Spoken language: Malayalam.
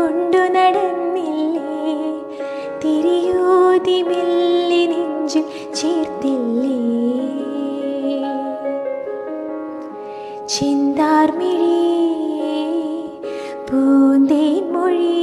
കൊണ്ടു നടന്നില്ലേ? തിരിയോതിമില്ലി നെഞ്ചിൽ ചേർത്തില്ലേ? ചിന്താർമിഴി പൂന്തേൻ മൊഴി